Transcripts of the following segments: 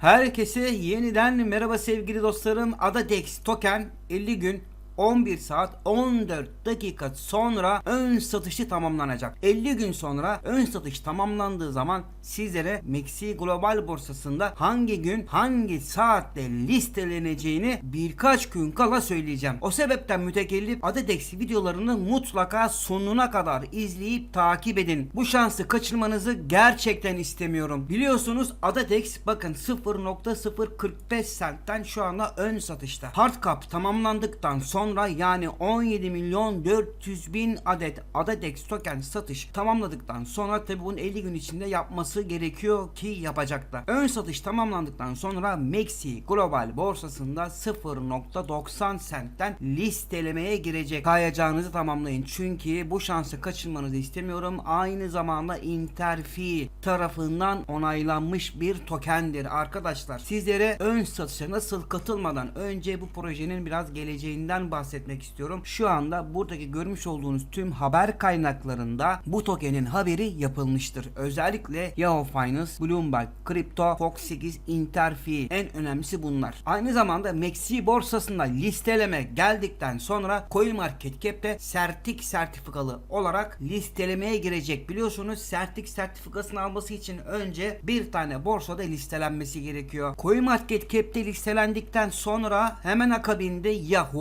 Herkese yeniden merhaba sevgili dostlarım. Adadex token 50 gün 11 saat 14 dakika sonra ön satışı tamamlanacak. 50 gün sonra ön satış tamamlandığı zaman sizlere Meksi Global Borsası'nda hangi gün hangi saatte listeleneceğini birkaç gün kala söyleyeceğim. O sebepten mütekellif Adadex videolarını mutlaka sonuna kadar izleyip takip edin. Bu şansı kaçırmanızı gerçekten istemiyorum. Biliyorsunuz Adadex bakın 0.045 centten şu anda ön satışta. Hard cap tamamlandıktan sonra yani 17 milyon 400 bin adet Adadex token satış tamamladıktan sonra tabi bunun 50 gün içinde yapması gerekiyor ki yapacak da. Ön satış tamamlandıktan sonra Maxi Global borsasında 0.90 centten listelemeye girecek. Kayacağınızı tamamlayın. Çünkü bu şansı kaçırmanızı istemiyorum. Aynı zamanda Interfi tarafından onaylanmış bir tokendir arkadaşlar. Sizlere ön satışa nasıl katılmadan önce bu projenin biraz geleceğinden bahsetmek istiyorum. Şu anda buradaki görmüş olduğunuz tüm haber kaynaklarında bu tokenin haberi yapılmıştır. Özellikle Yahoo Finance, Bloomberg, Crypto, Fox 8, Interfi en önemlisi bunlar. Aynı zamanda Maxi borsasında listeleme geldikten sonra CoinMarketCap'te sertik sertifikalı olarak listelemeye girecek. Biliyorsunuz sertik sertifikasını alması için önce bir tane borsada listelenmesi gerekiyor. CoinMarketCap'te listelendikten sonra hemen akabinde ya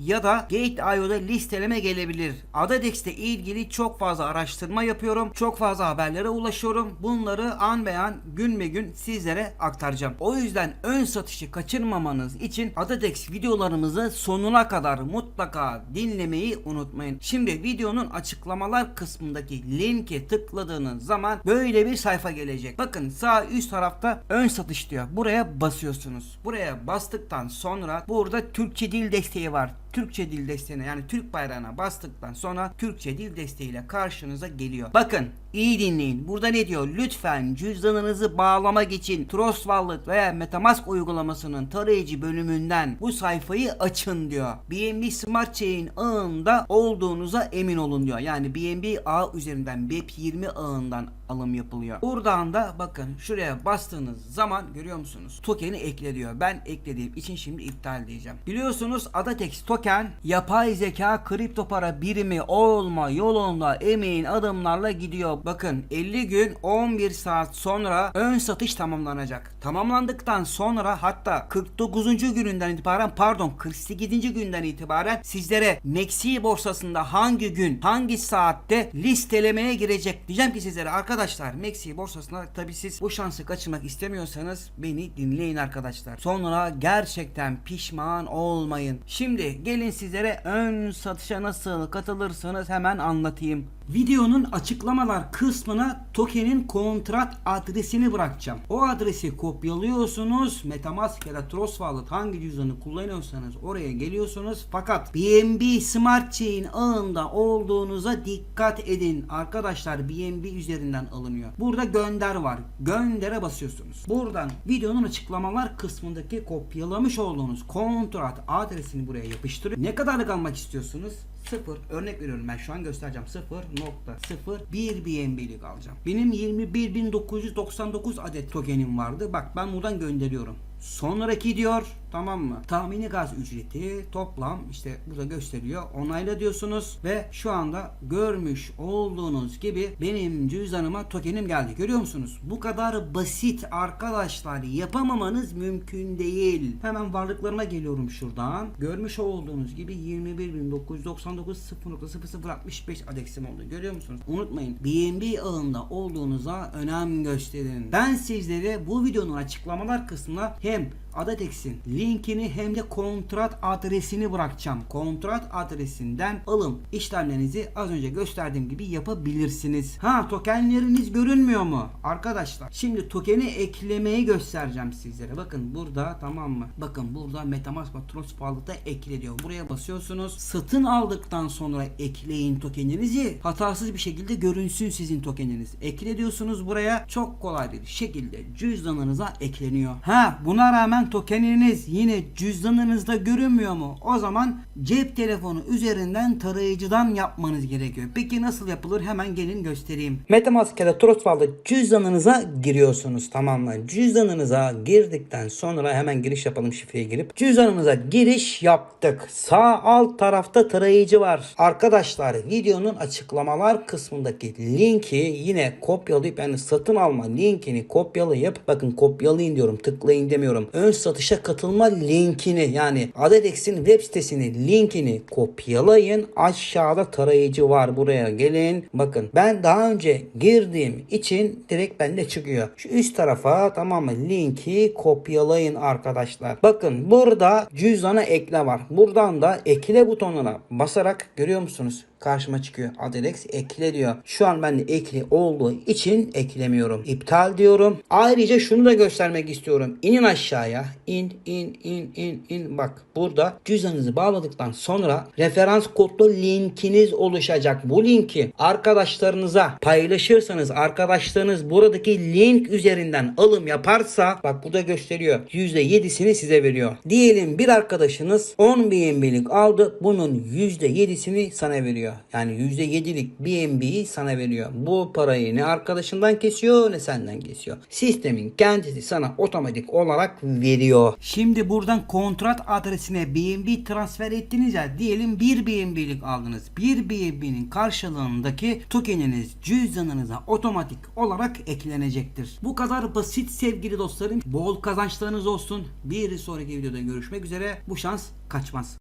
Ya da Gate.io'da listeleme gelebilir. Adadex'te ilgili çok fazla araştırma yapıyorum. Çok fazla haberlere ulaşıyorum. Bunları an be an gün be gün sizlere aktaracağım. O yüzden ön satışı kaçırmamanız için Adadex videolarımızı sonuna kadar mutlaka dinlemeyi unutmayın. Şimdi videonun açıklamalar kısmındaki linke tıkladığınız zaman böyle bir sayfa gelecek. Bakın sağ üst tarafta ön satış diyor. Buraya basıyorsunuz. Buraya bastıktan sonra burada Türkçe dil desteği var. Türkçe dil desteğine yani Türk bayrağına bastıktan sonra Türkçe dil desteğiyle karşınıza geliyor. Bakın iyi dinleyin. Burada ne diyor? Lütfen cüzdanınızı bağlamak için Trust Wallet veya Metamask uygulamasının tarayıcı bölümünden bu sayfayı açın diyor. BNB Smart Chain ağında olduğunuza emin olun diyor. Yani BNB ağ üzerinden BEP20 ağından alım yapılıyor. Buradan da bakın şuraya bastığınız zaman görüyor musunuz? Token'i ekle diyor. Ben eklediğim için şimdi iptal diyeceğim. Biliyorsunuz Adatex token yapay zeka kripto para birimi olma yolunda emeğin adımlarla gidiyor. Bakın 50 gün 11 saat sonra ön satış tamamlanacak. Tamamlandıktan sonra hatta 49. gününden itibaren pardon 48. günden itibaren sizlere Maxi borsasında hangi gün hangi saatte listelemeye girecek diyeceğim ki sizlere arkadaşlar Maxi borsasında tabi siz bu şansı kaçırmak istemiyorsanız beni dinleyin arkadaşlar. Sonra gerçekten pişman olmayın. Şimdi gelin sizlere ön satışa nasıl katılırsanız hemen anlatayım. Videonun açıklamalar kısmına tokenin kontrat adresini bırakacağım. O adresi kopyalıyorsunuz. Metamask ya da Trust Wallet hangi cüzdanı kullanıyorsanız oraya geliyorsunuz. Fakat BNB Smart Chain ağında olduğunuza dikkat edin. Arkadaşlar BNB üzerinden alınıyor. Burada gönder var. Göndere basıyorsunuz. Buradan videonun açıklamalar kısmındaki kopyalamış olduğunuz kontrat adresini buraya yapıştırın. Ne kadarlık almak istiyorsunuz? 0 örnek veriyorum ben şu an göstereceğim 0.01 BNB'lik alacağım. Benim 21.999 adet tokenim vardı. Bak ben buradan gönderiyorum. Sonraki diyor tamam mı? Tahmini gaz ücreti toplam işte burada gösteriyor. Onayla diyorsunuz ve şu anda görmüş olduğunuz gibi benim cüzdanıma tokenim geldi. Görüyor musunuz? Bu kadar basit arkadaşlar yapamamanız mümkün değil. Hemen varlıklarıma geliyorum şuradan. Görmüş olduğunuz gibi 21.999 0.0065 adeksim oldu. Görüyor musunuz? Unutmayın BNB ağında olduğunuza önem gösterin. Ben sizlere bu videonun açıklamalar kısmına hem Adatex'in linkini hem de kontrat adresini bırakacağım. Kontrat adresinden alım işlemlerinizi az önce gösterdiğim gibi yapabilirsiniz. Ha tokenleriniz görünmüyor mu? Arkadaşlar şimdi tokeni eklemeyi göstereceğim sizlere. Bakın burada tamam mı? Bakın burada Metamask Trust Wallet'a ekle diyor. Buraya basıyorsunuz. Satın aldıktan sonra ekleyin tokeninizi. Hatasız bir şekilde görünsün sizin tokeniniz. Ekle diyorsunuz buraya. Çok kolay bir şekilde cüzdanınıza ekleniyor. Ha buna rağmen çıkan tokeniniz yine cüzdanınızda görünmüyor mu? O zaman cep telefonu üzerinden tarayıcıdan yapmanız gerekiyor. Peki nasıl yapılır? Hemen gelin göstereyim. Metamask ya da Trustwall'da cüzdanınıza giriyorsunuz tamam mı? Cüzdanınıza girdikten sonra hemen giriş yapalım şifreye girip. Cüzdanımıza giriş yaptık. Sağ alt tarafta tarayıcı var. Arkadaşlar videonun açıklamalar kısmındaki linki yine kopyalayıp yani satın alma linkini kopyalayıp bakın kopyalayın diyorum tıklayın demiyorum. Ön satışa katılma linkini yani Adedex'in web sitesinin linkini kopyalayın. Aşağıda tarayıcı var buraya gelin. Bakın ben daha önce girdiğim için direkt bende çıkıyor. Şu üst tarafa tamam mı linki kopyalayın arkadaşlar. Bakın burada cüzdana ekle var. Buradan da ekle butonuna basarak görüyor musunuz? Karşıma çıkıyor. Adelex ekle diyor. Şu an bende ekli olduğu için eklemiyorum. İptal diyorum. Ayrıca şunu da göstermek istiyorum. İnin aşağıya. İn in in in in. Bak burada cüzdanınızı bağladıktan sonra referans kodlu linkiniz oluşacak. Bu linki arkadaşlarınıza paylaşırsanız arkadaşlarınız buradaki link üzerinden alım yaparsa bak burada gösteriyor. %7'sini size veriyor. Diyelim bir arkadaşınız 10 BNB'lik aldı. Bunun %7'sini sana veriyor. Yani %7'lik BNB'yi sana veriyor. Bu parayı ne arkadaşından kesiyor ne senden kesiyor. Sistemin kendisi sana otomatik olarak veriyor. Şimdi buradan kontrat adresine BNB transfer ettiniz ya diyelim 1 BNB'lik aldınız. 1 BNB'nin karşılığındaki tokeniniz cüzdanınıza otomatik olarak eklenecektir. Bu kadar basit sevgili dostlarım. Bol kazançlarınız olsun. Bir sonraki videoda görüşmek üzere. Bu şans kaçmaz.